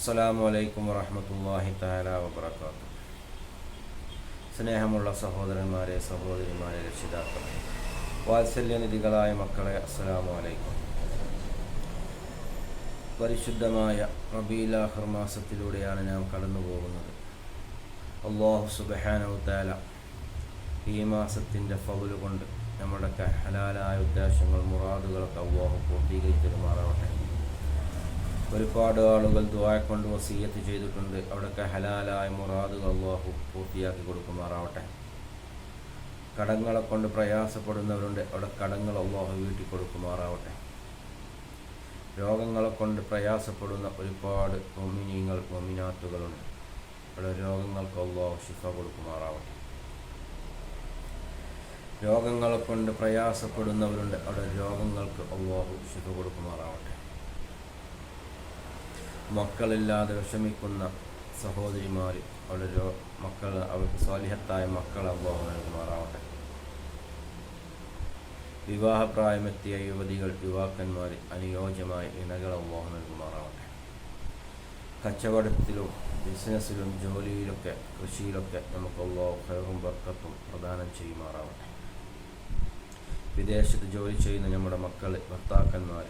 അസ്സലാമു അലൈക്കും വറഹമത്തല്ലാഹി താല വബർക്കാത്തു സ്നേഹമുള്ള സഹോദരന്മാരെ സഹോദരിമാരെ രക്ഷിതാക്കളെ വാത്സല്യനിധികളായ മക്കളെ അസ്സലാമു അലൈക്കും. പരിശുദ്ധമായ റബീലാഹർ മാസത്തിലൂടെയാണ് നാം കടന്നു പോകുന്നത് അള്ളാഹു സുബഹാനവു താല ഈ മാസത്തിന്റെ ഫൗൽ കൊണ്ട് നമ്മുടെയൊക്കെ ഹലാലായ ഉദ്ദേശങ്ങൾ മുറാദുകളൊക്കെ അള്ളാഹു പൂർത്തീകരിച്ചു തരുമാറാവട്ടെ. ഒരുപാട് ആളുകൾ ദ്വായ കൊണ്ട് വസീയത്ത് ചെയ്തിട്ടുണ്ട്. അവിടെയൊക്കെ ഹലാലായ മുറാദുകൾ അള്ളാഹു പൂർത്തിയാക്കി കൊടുക്കുമാറാവട്ടെ. കടങ്ങളെ കൊണ്ട് പ്രയാസപ്പെടുന്നവരുണ്ട്. അവിടെ കടങ്ങൾ അള്ളാഹു വീട്ടിൽ കൊടുക്കുമാറാവട്ടെ. രോഗങ്ങളെ കൊണ്ട് പ്രയാസപ്പെടുന്ന ഒരുപാട് മൊമിനീങ്ങൾ മൊമിനാത്തുകളുണ്ട് അവിടെ രോഗങ്ങൾക്ക് അള്ളാഹു ശിഫ കൊടുക്കുമാറാവട്ടെ. രോഗങ്ങളെ കൊണ്ട് പ്രയാസപ്പെടുന്നവരുണ്ട്. അവിടെ രോഗങ്ങൾക്ക് അള്ളാഹു ശിഫ കൊടുക്കുമാറാവട്ടെ. മക്കളില്ലാതെ വിഷമിക്കുന്ന സഹോദരിമാർ അവരുടെ മക്കൾ അവർക്ക് സ്വാലിഹത്തായ മക്കൾ അള്ളാഹു നൽകുമാറാവട്ടെ. വിവാഹപ്രായമെത്തിയ യുവതികൾ യുവാക്കന്മാർ അനുയോജ്യമായ ഇണകൾ അള്ളാഹു നൽകുമാറാവട്ടെ. കച്ചവടത്തിലും ബിസിനസ്സിലും ജോലിയിലൊക്കെ കൃഷിയിലൊക്കെ നമുക്ക് അള്ളാഹു ഖൈറും ബർക്കത്തും പ്രദാനം ചെയ്യുമാറാവട്ടെ. വിദേശത്ത് ജോലി ചെയ്യുന്ന നമ്മുടെ മക്കൾ ഭർത്താക്കന്മാർ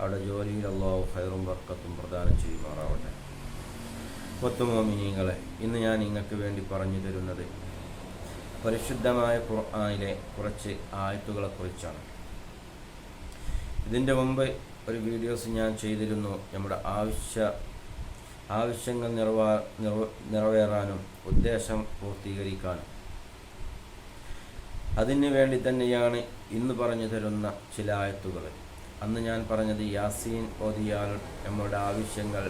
അവിടെ ജോലിയിൽ അള്ളാഹു ഹൈറും ബർക്കത്തും പ്രദാനം ചെയ്യുമാറാവട്ടെ. ഒത്തുമോമിനിങ്ങളെ ഇന്ന് ഞാൻ നിങ്ങൾക്ക് വേണ്ടി പറഞ്ഞു തരുന്നത് പരിശുദ്ധമായ ഖുർആാനിലെ കുറച്ച് ആയത്തുകളെക്കുറിച്ചാണ്. ഇതിന്റെ മുമ്പ് ഒരു വീഡിയോസ് ഞാൻ ചെയ്തിരുന്നു. നമ്മുടെ ആവശ്യ ആവശ്യങ്ങൾ നിറവാ നിറവേറാനും ഉദ്ദേശം പൂർത്തീകരിക്കാനും. അതിന് വേണ്ടി തന്നെയാണ് ഇന്ന് പറഞ്ഞു തരുന്ന ചില ആയത്തുകൾ അന്ന് ഞാൻ പറഞ്ഞത് യാസീൻ ഓതിയാൽ നമ്മളുടെ ആവശ്യങ്ങൾ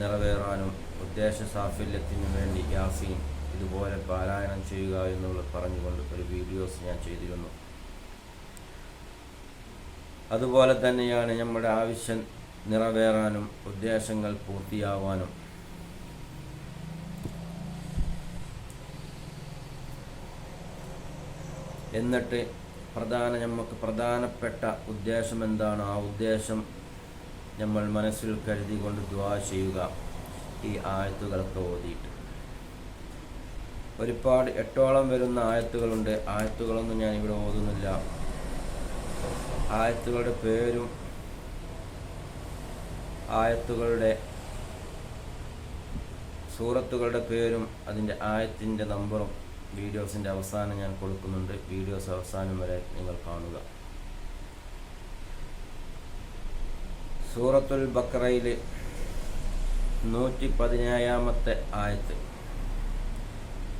നിറവേറാനും ഉദ്ദേശ സാഫല്യത്തിനു വേണ്ടി യാസീൻ ഇതുപോലെ പാരായണം ചെയ്യുക എന്നുള്ളത് പറഞ്ഞുകൊണ്ട് ഒരു വീഡിയോസ് ഞാൻ ചെയ്തിരുന്നു. അതുപോലെ തന്നെയാണ് നമ്മുടെ ആവശ്യം നിറവേറാനും ഉദ്ദേശങ്ങൾ പൂർത്തിയാവാനും. എന്നിട്ട് പ്രധാന നമുക്ക് പ്രധാനപ്പെട്ട ഉദ്ദേശം എന്താണ്? ആ ഉദ്ദേശം നമ്മൾ മനസ്സിൽ കരുതികൊണ്ട് ദ്വാ ചെയ്യുക. ഈ ആയത്തുകളൊക്കെ ഓതിയിട്ട് ഒരുപാട് എട്ടോളം വരുന്ന ആയത്തുകളുണ്ട്. ആയത്തുകളൊന്നും ഞാൻ ഇവിടെ ഓതുന്നില്ല. ആയത്തുകളുടെ പേരും ആയത്തുകളുടെ സൂറത്തുകളുടെ പേരും അതിന്റെ ആയത്തിന്റെ നമ്പറും വീഡിയോസിന്റെ അവസാനം ഞാൻ കൊടുക്കുന്നുണ്ട്. വീഡിയോസ് അവസാനം വരെ നിങ്ങൾ കാണുക. സൂറത്തുൽ ബക്രയിൽ നൂറ്റി പതിനേഴാമത്തെ ആയത്ത്.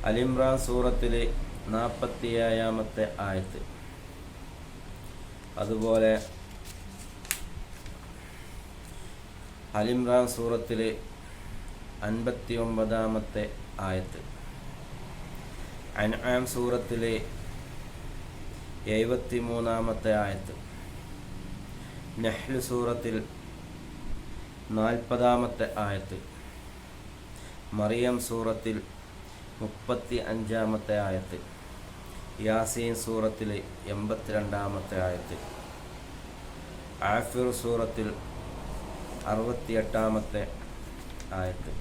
അലിമ്രാൻ സൂറത്തിലെ നാൽപ്പത്തി ഏഴാമത്തെ ആയത്ത്. അതുപോലെ അലിമ്രാൻ സൂറത്തിലെ അൻപത്തി ഒമ്പതാമത്തെ ആയത്ത്. അൻആം സൂറത്തിലെ എഴുപത്തി മൂന്നാമത്തെ ആയത്ത്. നെഹ്ലു സൂറത്തിൽ നാൽപ്പതാമത്തെ ആയത്ത് മറിയം സൂറത്തിൽ മുപ്പത്തി അഞ്ചാമത്തെ ആയത്ത് യാസീൻ സൂറത്തിലെ എൺപത്തിരണ്ടാമത്തെ ആയത്ത് ആഫിർ സൂറത്തിൽ അറുപത്തിയെട്ടാമത്തെ ആയത്ത്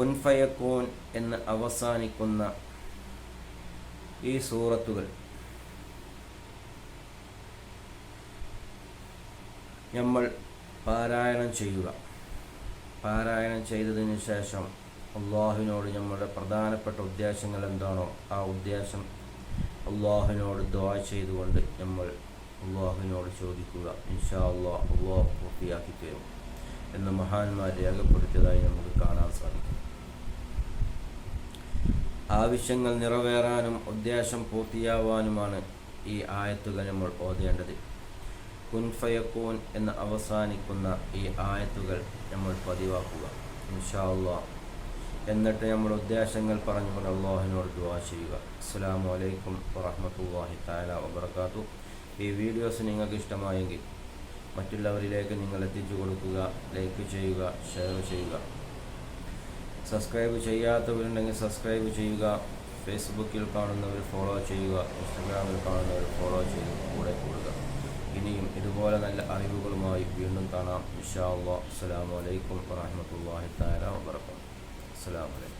കുൻഫയക്കൂൻ എന്ന് അവസാനിക്കുന്ന ഈ സൂറത്തുകൾ. നമ്മൾ പാരായണം ചെയ്യുക. പാരായണം ചെയ്തതിനു ശേഷം അള്ളാഹുവിനോട് നമ്മുടെ പ്രധാനപ്പെട്ട ഉദ്ദേശങ്ങൾ എന്താണോ ആ ഉദ്ദേശം അള്ളാഹുവിനോട് ദ്വാ ചെയ്തുകൊണ്ട് നമ്മൾ അള്ളാഹുവിനോട് ചോദിക്കുക. ഇൻഷാ അള്ളാഹ് അള്ളാഹ് പൂർത്തിയാക്കി തരും. എന്ന് മഹാന്മാർ രേഖപ്പെടുത്തിയതായി നമുക്ക് കാണാൻ സാധിക്കും. ആവശ്യങ്ങൾ നിറവേറാനും ഉദ്ദേശം പൂർത്തിയാവാനുമാണ് ഈ ആയത്തുകൾ നമ്മൾ ഓതേണ്ടത്. കുൻഫയക്കൂൻ എന്ന് അവസാനിക്കുന്ന ഈ ആയത്തുകൾ നമ്മൾ പതിവാക്കുക. ഇൻഷാ അള്ളാഹ് എന്നിട്ട് നമ്മൾ ഉദ്ദേശങ്ങൾ പറഞ്ഞുകൊണ്ട് അള്ളാഹിനോട് ദുവാ ചെയ്യുക. അസ്സാം വലൈക്കും വറഹമത്തല്ലാഹി താല വബർക്കാത്തു ഈ വീഡിയോസ് നിങ്ങൾക്ക് ഇഷ്ടമായെങ്കിൽ മറ്റുള്ളവരിലേക്ക് നിങ്ങൾ എത്തിച്ചു കൊടുക്കുക ലൈക്ക് ചെയ്യുക ഷെയർ ചെയ്യുക. സബ്സ്ക്രൈബ് ചെയ്യാത്തവരുണ്ടെങ്കിൽ സബ്സ്ക്രൈബ് ചെയ്യുക. ഫേസ്ബുക്കിൽ കാണുന്നവർ ഫോളോ ചെയ്യുക. ഇൻസ്റ്റഗ്രാമിൽ കാണുന്നവർ ഫോളോ ചെയ്യുക. കൂടെ കൂടുക. ഇനിയും ഇതുപോലെ നല്ല അറിവുകളുമായി വീണ്ടും കാണാം. ഇഷാ അള്ളാഹ് വലൈക്കും അലൈക്കും വറഹ്മത്തുള്ളാഹി തആല വബറകാതുഹു. അസ്സലാമു അലൈക്കും.